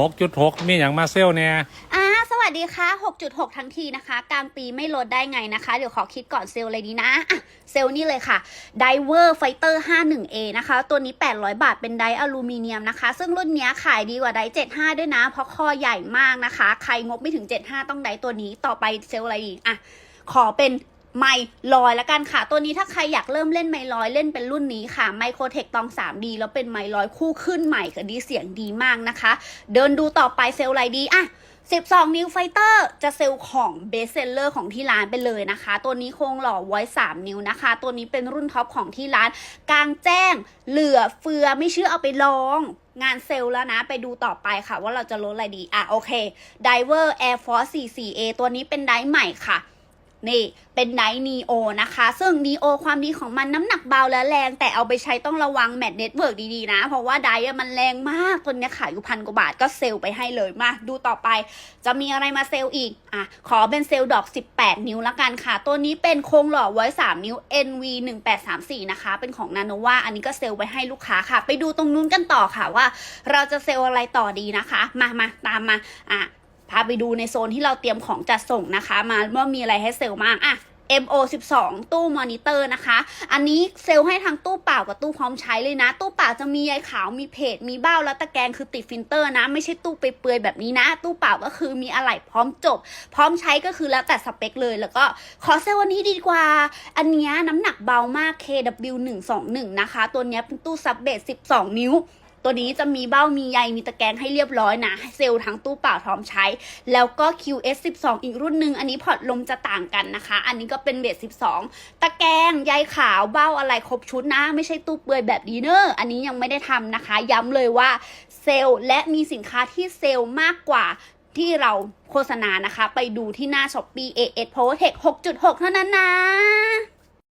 หกจุดหกมีอย่างมาเซลเนี่ย อ่าสวัสดีค่ะ 6.6 ทั้งทีนะคะ กลางปีไม่ลดได้ไงนะคะ เดี๋ยวขอคิดก่อนเซลล์เลยดีนะอะเซลล์นี่เลยค่ะ Diver Fighter 51A นะคะ ตัวนี้ 800 บาทเป็นไดอลูมิเนียมนะคะ ซึ่งรุ่นเนี้ยขายดีกว่าได75 ด้วยนะ เพราะคอใหญ่มากนะคะ ใครงบไม่ถึง 75 ต้องไดตัวนี้ ต่อไปเซลล์อะไรอีกอะ ขอเป็น ไมลอยละกันค่ะ ตัวนี้ถ้าใครอยากเริ่มเล่นไมลอยเล่นเป็นรุ่นนี้ค่ะไมโครเทคตอง 3D แล้วเป็นไมลอยคู่ขึ้นใหม่ค่ะดีเสียงดีมากนะคะ เดินดูต่อไปเซลล์ไรดีอะ12 นิ้วไฟเตอร์จะเซลล์ของเบสเซลเลอร์ของที่ร้านไปเลยนะคะ ตัวนี้โครงหล่อไว้ 3 นิ้วนะคะ ตัวนี้เป็นรุ่นท็อปของที่ร้าน กลางแจ้ง เหลือเฟือไม่เชื่อเอาไปลอง งานเซลล์แล้วนะ ไปดูต่อไปค่ะว่าเราจะลดอะไรดี อะ โอเค Diver Air Force 44A ตัวนี้เป็นไดร์ใหม่ค่ะ นี่เป็นไนท์นีโอนะคะ ซึ่งนีโอความดีของมันน้ำหนักเบาและแรง แต่เอาไปใช้ต้องระวังแมทเน็ตเวิร์กดีๆนะ เพราะว่าไดร์อะมันแรงมากตัวนี้ขายอยู่พันกว่าบาทก็เซลไปให้เลยมา ดูต่อไป จะมีอะไรมาเซลอีก อะ ขอเป็นเซลดอก 18 นิ้วละกันค่ะ ตัวนี้เป็นโครงหล่อไว้ 3 นิ้ว NV 1834นะคะ เป็นของนาโนวาอันนี้ก็เซลไปให้ลูกค้าค่ะ ไปดูตรงนู้นกันต่อค่ะว่า เราจะเซลอะไรต่อดีนะคะ มามาตามมาอะ พาไปดูในโซนที่เราเตรียมของจัดส่งนะคะ มาว่ามีอะไรให้เซลล์มากอะ MO 12 ตู้มอนิเตอร์นะคะ อันนี้เซลล์ให้ทั้งตู้เปล่ากับตู้พร้อมใช้เลยนะ ตู้เปล่าจะมีใยขาว มีเพจ มีเบ้าแล้วตะแกรงคือติดฟิลเตอร์นะ ไม่ใช่ตู้เปื่อยๆแบบนี้นะ ตู้เปล่าก็คือมีอะไหล่พร้อมจบ พร้อมใช้ก็คือแล้วแต่สเปคเลย แล้วก็ขอเซลล์วันนี้ดีกว่า อันนี้น้ำหนักเบามาก KW 121 นะคะ ตัวนี้เป็นตู้ซับเบส12 นิ้ว ตัวนี้จะมีเบ้ามีใยมีตะแกรงให้เรียบร้อยนะ เซลล์ทั้งตู้เปล่าพร้อมใช้ แล้วก็ QS 12 อีกรุ่นหนึ่งอันนี้พอร์ตลมจะต่างกันนะคะ อันนี้ก็เป็นเบส12 ตะแกรงใยขาวเบ้าอะไรครบชุดนะ ไม่ใช่ตู้เปลือยแบบดีเนอร์ อันนี้ยังไม่ได้ทำนะคะ ย้ำเลยว่าเซลล์และมีสินค้าที่เซลล์มากกว่าที่เราโฆษณานะคะ ไปดูที่หน้า Shopee AS Power Tech 6.6 เท่านั้นนะ